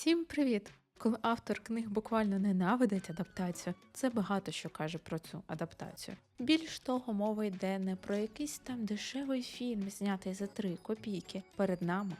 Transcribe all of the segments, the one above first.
Всім привіт! Коли автор книг буквально ненавидить адаптацію, це багато що каже про цю адаптацію. Більш того, мова йде не про якийсь там дешевий фільм, знятий за три копійки. Перед нами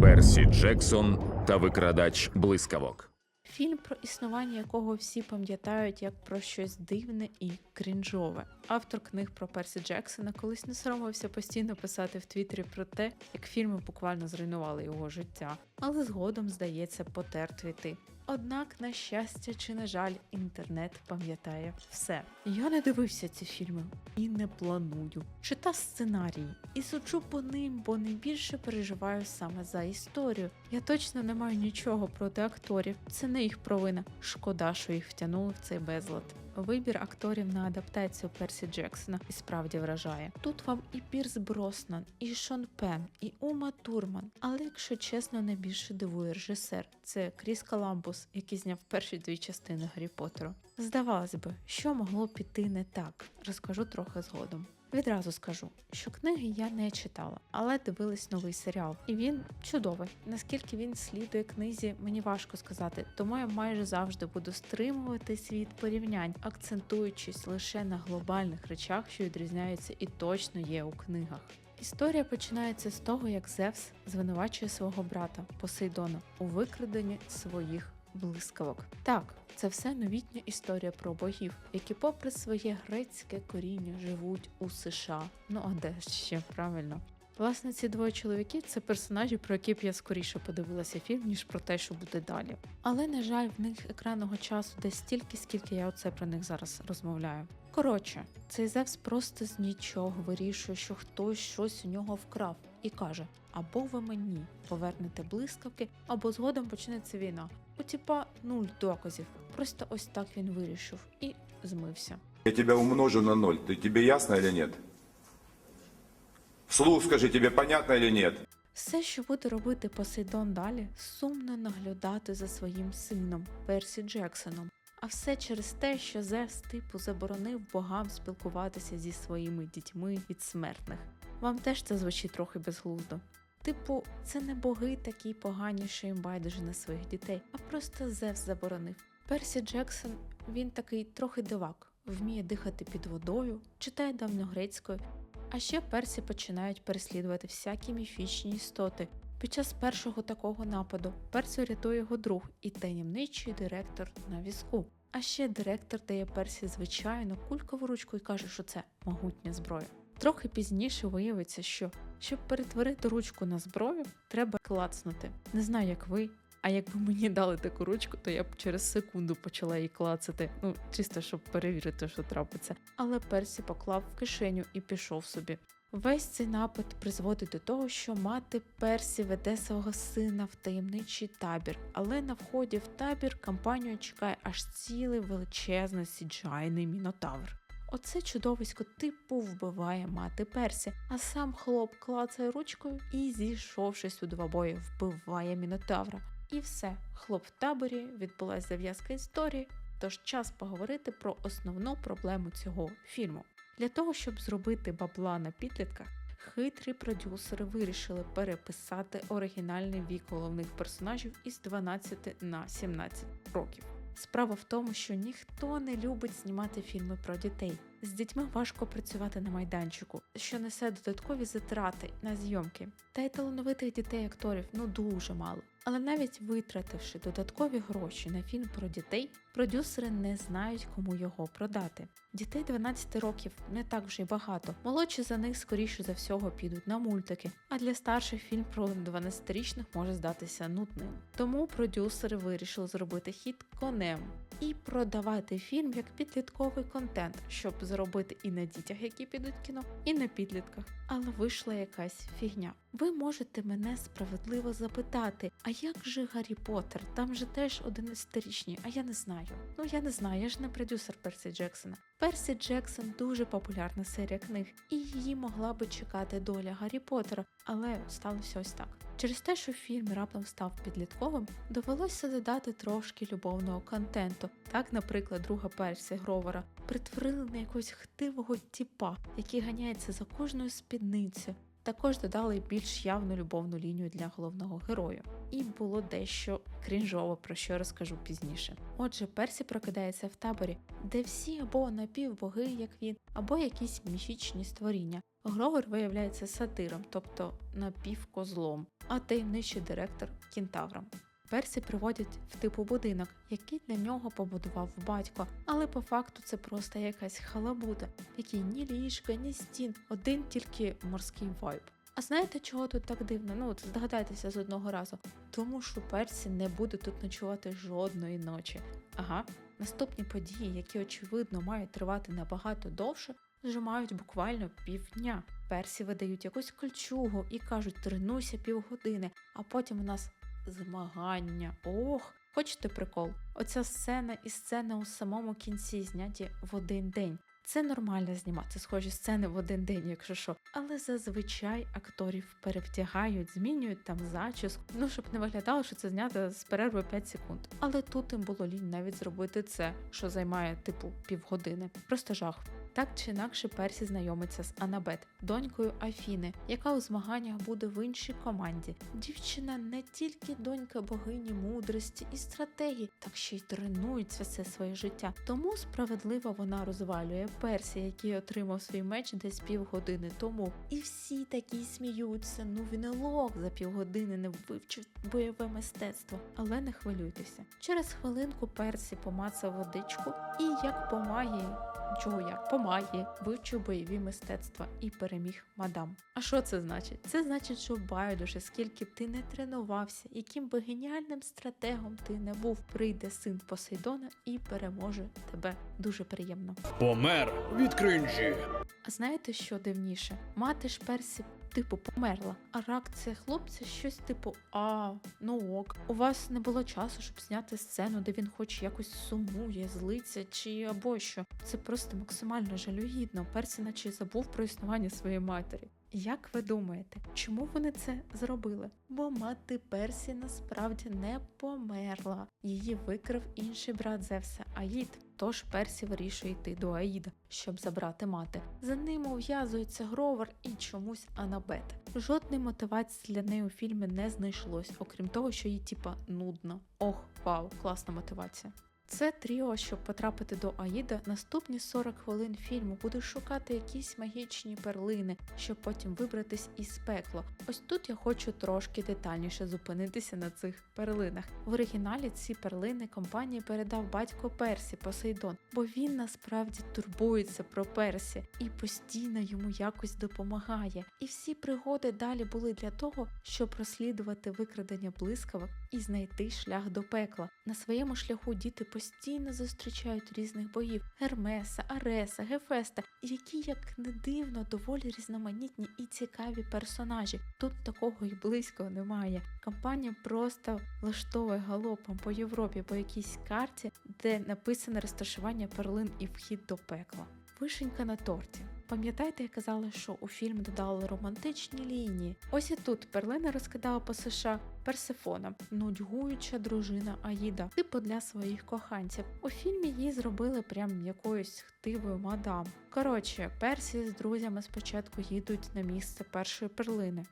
Персі Джексон та викрадач блискавок. Фільм, про існування якого всі пам'ятають як про щось дивне і крінжове. Автор книг про Персі Джексона колись не соромився постійно писати в Твіттері про те, як фільми буквально зруйнували його життя, але згодом, здається, потер твіти. Однак, на щастя чи на жаль, інтернет пам'ятає все. Я не дивився ці фільми і не планую. Читав сценарії і сучу по ним, бо найбільше переживаю саме за історію. Я точно не маю нічого проти акторів. Це не їх провина. Шкода, що їх втягнули в цей безлад. Вибір акторів на адаптацію Персі Джексона і справді вражає. Тут вам і Пірс Броснан, і Шон Пен, і Ума Турман. Але якщо чесно, найбільше дивує режисер. Це Кріс Коламбус, який зняв перші дві частини Гаррі Поттеру. Здавалось би, що могло піти не так, розкажу трохи згодом. Відразу скажу, що книги я не читала, але дивилась новий серіал, і він чудовий. Наскільки він слідує книзі, мені важко сказати, тому я майже завжди буду стримуватись від порівнянь, акцентуючись лише на глобальних речах, що відрізняються і точно є у книгах. Історія починається з того, як Зевс звинувачує свого брата Посейдона у викраденні своїх блискавок. Так, це все новітня історія про богів, які, попри своє грецьке коріння, живуть у США. Ну а де ще правильно? Власне, ці двоє чоловіків це персонажі, про які б я скоріше подивилася фільм, ніж про те, що буде далі. Але, на жаль, в них екранного часу десь стільки, скільки я оце про них зараз розмовляю. Коротше, цей Зевс просто з нічого вирішує, що хтось щось у нього вкрав, і каже: або ви мені повернете блискавки, або згодом почнеться війна. У нуль доказів. Просто ось так він вирішив і змився. Я тебя умножу на ноль. Ты тебе ясно или нет? Вслух скажи, тебе понятно или нет? Все, що буде робити Посейдон далі, сумно наглядати за своїм сином Персі Джексоном. А все через те, що Зевс типу заборонив богам спілкуватися зі своїми дітьми від смертних. Вам теж це звучить трохи безглуздо. Типу, це не боги такі погані, що їм байдуже на своїх дітей, а просто Зевс заборонив. Персі Джексон він такий трохи дивак, вміє дихати під водою, читає давньогрецькою, а ще персі починають переслідувати всякі міфічні істоти. Під час першого такого нападу Персі рятує його друг і таємничий директор на візку. А ще директор дає Персі звичайну кулькову ручку і каже, що це могутня зброя. Трохи пізніше виявиться, що щоб перетворити ручку на зброю, треба клацнути. Не знаю, як ви. А якби мені дали таку ручку, то я б через секунду почала її клацати. Ну, чисто щоб перевірити, що трапиться. Але Персі поклав в кишеню і пішов собі. Весь цей напад призводить до того, що мати Персі веде свого сина в таємничий табір, але на вході в табір компанію чекає аж цілий величезний сіджайний мінотавр. Оце чудовисько типу вбиває мати Персі, а сам хлоп клацає ручкою і, зійшовшись у двобої, вбиває мінотавра. І все, хлоп в таборі, відбулася зав'язка історії. Тож час поговорити про основну проблему цього фільму. Для того, щоб зробити бабла на підлітках, хитрі продюсери вирішили переписати оригінальний вік головних персонажів із 12 на 17 років. Справа в тому, що ніхто не любить знімати фільми про дітей. З дітьми важко працювати на майданчику, що несе додаткові затрати на зйомки. Та й талановитих дітей-акторів ну дуже мало. Але навіть витративши додаткові гроші на фільм про дітей, продюсери не знають, кому його продати. Дітей 12 років не так вже й багато. Молодші за них, скоріше за всього, підуть на мультики. А для старших фільм про 12-річних може здатися нудним. Тому продюсери вирішили зробити хід конем і продавати фільм як підлітковий контент, щоб заробити і на дітях, які підуть в кіно, і на підлітках. Але вийшла якась фігня. Ви можете мене справедливо запитати, а як же Гаррі Поттер? Там же теж 11-річні, а я не знаю. Ну я не знаю, я ж не продюсер Персі Джексона. Персі Джексон дуже популярна серія книг, і її могла би чекати доля Гаррі Поттера, але сталося ось так. Через те, що фільм раптом став підлітковим, довелося додати трошки любовного контенту. Так, наприклад, друга Персі Гровера притворили на якогось хтивого тіпа, який ганяється за кожною спідницею. Також додали більш явну любовну лінію для головного героя. І було дещо крінжово, про що розкажу пізніше. Отже, Персі прокидається в таборі, де всі або напівбоги, як він, або якісь міфічні створіння. Гровер виявляється сатиром, тобто напівкозлом, а таємничий директор кентавром. Персі приводять в типу будинок, який для нього побудував батько, але по факту це просто якась халабуда, в якій ні ліжка, ні стін, один тільки морський вайб. А знаєте, чого тут так дивно? Ну, здогадайтеся з одного разу. Тому що Персі не буде тут ночувати жодної ночі. Ага, наступні події, які очевидно мають тривати набагато довше, зжимають буквально півдня. Персі видають якусь кольчугу і кажуть, тренуйся півгодини, а потім у нас змагання. Ох, хочете прикол? Оця сцена і сцена у самому кінці зняті в один день. Це нормально знімати схожі сцени в один день, якщо що. Але зазвичай акторів перевтягають, змінюють там зачіску, ну щоб не виглядало, що це знято з перерви 5 секунд. Але тут їм було лінь навіть зробити це, що займає типу півгодини. Просто жах. Так чи інакше Персі знайомиться з Анабет, донькою Афіни, яка у змаганнях буде в іншій команді. Дівчина не тільки донька богині мудрості і стратегії, так ще й тренується все своє життя. Тому справедливо вона розвалює Персі, який отримав свій меч десь півгодини тому. І всі такі сміються. Ну він і лох за півгодини не вивчив бойове мистецтво. Але не хвилюйтеся. Через хвилинку Персі помацав водичку і як по магії Чого я по магії вивчив бойові мистецтва і переміг мадам. А що це значить? Це значить, що байдуже, скільки б ти не тренувався, яким би геніальним стратегом ти не був, прийде син Посейдона і переможе тебе. Дуже приємно. Помер від кринжі. А знаєте, що дивніше? Мати ж персі. Типу померла, а реакція хлопця щось типу А, ну ок. У вас не було часу, щоб зняти сцену, де він хоч якось сумує, злиться чи або що. Це просто максимально жалюгідно. Персі наче забув про існування своєї матері. Як ви думаєте, чому вони це зробили? Бо мати Персі насправді не померла. Її викрив інший брат Зевса Аїд. Тож Персі вирішує йти до Аїда, щоб забрати мати. За ним ув'язується Гровер і чомусь Анабет. Жодної мотивації для неї у фільмі не знайшлось, окрім того, що їй типа нудно. Ох, вау, класна мотивація. Це тріо, щоб потрапити до Аїда, наступні 40 хвилин фільму буде шукати якісь магічні перлини, щоб потім вибратись із пекла. Ось тут я хочу трошки детальніше зупинитися на цих перлинах. В оригіналі ці перлини компанії передав батько Персі Посейдон, бо він насправді турбується про Персі і постійно йому якось допомагає. І всі пригоди далі були для того, щоб розслідувати викрадення блискавок і знайти шлях до пекла. На своєму шляху діти постійно зустрічають різних богів Гермеса, Ареса, Гефеста, які, як не дивно, доволі різноманітні і цікаві персонажі. Тут такого й близько немає. Компанія просто влаштовує галопом по Європі по якійсь карті, де написане розташування перлин і вхід до пекла. Вишенька на торті. Пам'ятаєте, я казала, що у фільм додали романтичні лінії. Ось і тут перлина розкидала по США Персефона, нудьгуюча дружина Аїда, типу для своїх коханців. У фільмі її зробили прям якоюсь хтивою мадам. Коротше, Персі з друзями спочатку їдуть на місце першої перлини.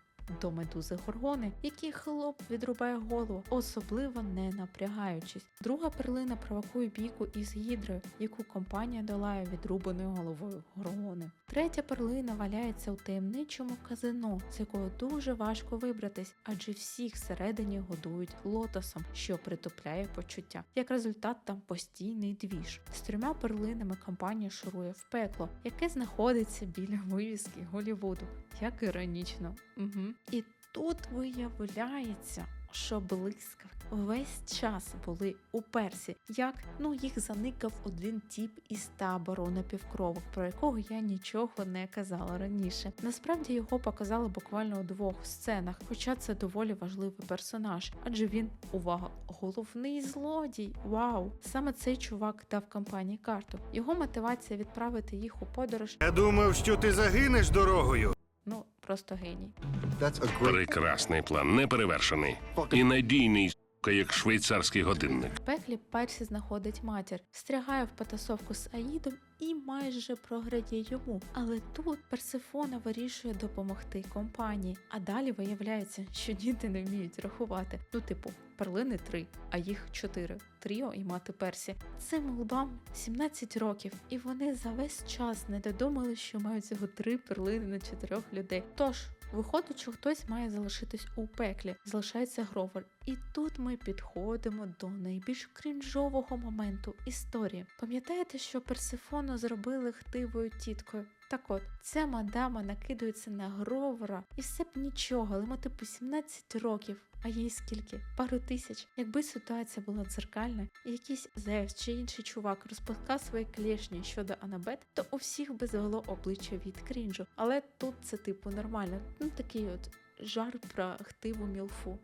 До медузи Горгони, який хлоп відрубає голову, особливо не напрягаючись. Друга перлина провокує бійку із гідрою, яку компанія долає відрубаною головою Горгони. Третя перлина валяється у таємничому казино, з якого дуже важко вибратись, адже всіх всередині годують лотосом, що притупляє почуття. Як результат, там постійний двіж. З трьома перлинами компанія шурує в пекло, яке знаходиться біля вивіски Голівуду. Як іронічно. Угу. І тут виявляється, що блискавки весь час були у персі. Як ну їх заникав один тіп із табору напівкровок, про якого я нічого не казала раніше. Насправді його показали буквально у двох сценах, хоча це доволі важливий персонаж, адже він, увага, головний злодій. Вау! Саме цей чувак дав компанії карту. Його мотивація відправити їх у подорож. Я думав, що ти загинеш дорогою. Просто геній. Прекрасний план, неперевершений і надійний. Як швейцарський годинник. В пеклі Персі знаходить матір, встрягає в потасовку з Аїдом і майже програє йому. Але тут Персифона вирішує допомогти компанії. А далі виявляється, що діти не вміють рахувати. Ну, типу, перлини три, а їх чотири. Тріо і мати Персі. Цим голубам 17 років, і вони за весь час не додумали, що мають всього три перлини на чотирьох людей. Тож. Виходить, що хтось має залишитись у пеклі, залишається Гровер. І тут ми підходимо до найбільш крінжового моменту історії. Пам'ятаєте, що Персифону зробили хтивою тіткою? Так от, ця мадама накидується на Гровера, і все б нічого, але типу 17 років. А їй скільки? Пару тисяч. Якби ситуація була дзеркальна, і якийсь Зевс чи інший чувак розпускав свої клешні щодо Анабет, то у всіх би звело обличчя від крінжу. Але тут це типу нормально. Ну такий от жар про хтиву мілфу.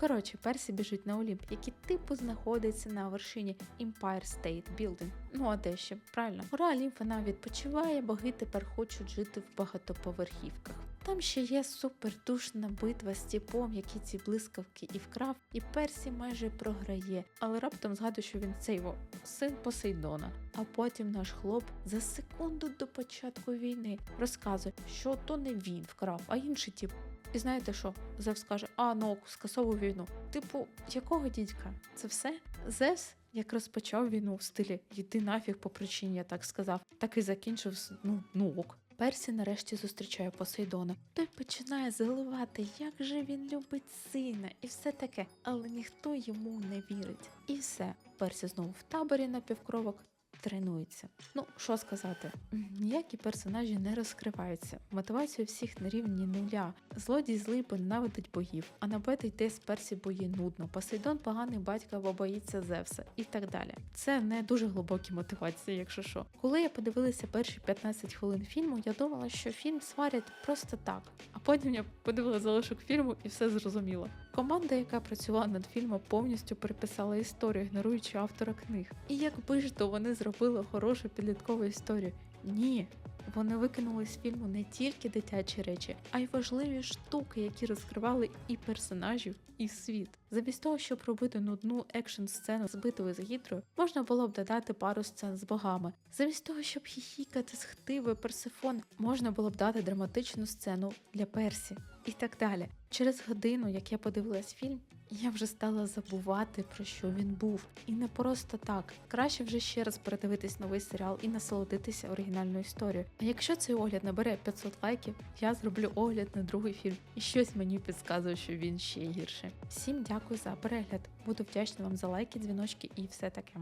Коротше, Персі біжить на Олімп, який типу знаходиться на вершині Empire State Building. Ну а де ще? Правильно. Гора Олімп вона відпочиває, боги тепер хочуть жити в багатоповерхівках. Там ще є супердушна битва з тіпом, який ці блискавки і вкрав, і Персі майже програє, але раптом згадує, що він цей його син Посейдона. А потім наш хлоп за секунду до початку війни розказує, що то не він вкрав, а інший тіп. І знаєте що? Зевс каже: а ну скасовую війну. Типу, якого дідька? Це все? Зевс, як розпочав війну в стилі йди нафіг по причині, я так сказав, так і закінчив ну, ну ок. Персі нарешті зустрічає Посейдона. Той починає заливати, як же він любить сина, і все таке, але ніхто йому не вірить. І все. Персі знову в таборі напівкровок. Тренується. Ну, що сказати, ніякі персонажі не розкриваються. Мотивація всіх на рівні нуля. Злодій злий, ненавидить богів, а набити йде з персі бої нудно. Посейдон поганий батько, бо боїться Зевса і так далі. Це не дуже глибокі мотивації, якщо що. Коли я подивилася перші 15 хвилин фільму, я думала, що фільм сварять просто так. А потім я подивила залишок фільму і все зрозуміла. Команда, яка працювала над фільмом, повністю переписала історію, ігноруючи автора книг. І якби ж то вони зробили хорошу підліткову історію. Ні. Вони викинули з фільму не тільки дитячі речі, а й важливі штуки, які розкривали і персонажів, і світ. Замість того, щоб робити нудну екшн сцену з битвою з гідрою, можна було б додати пару сцен з богами. Замість того, щоб хіхікати з хтивою Персифон, можна було б дати драматичну сцену для Персі і так далі. Через годину, як я подивилась фільм, я вже стала забувати про що він був. І не просто так. Краще вже ще раз передивитись новий серіал і насолодитися оригінальною історією. А якщо цей огляд набере 500 лайків, я зроблю огляд на другий фільм. І щось мені підказує, що він ще гірше. Всім дякую за перегляд. Буду вдячна вам за лайки, дзвіночки і все таке.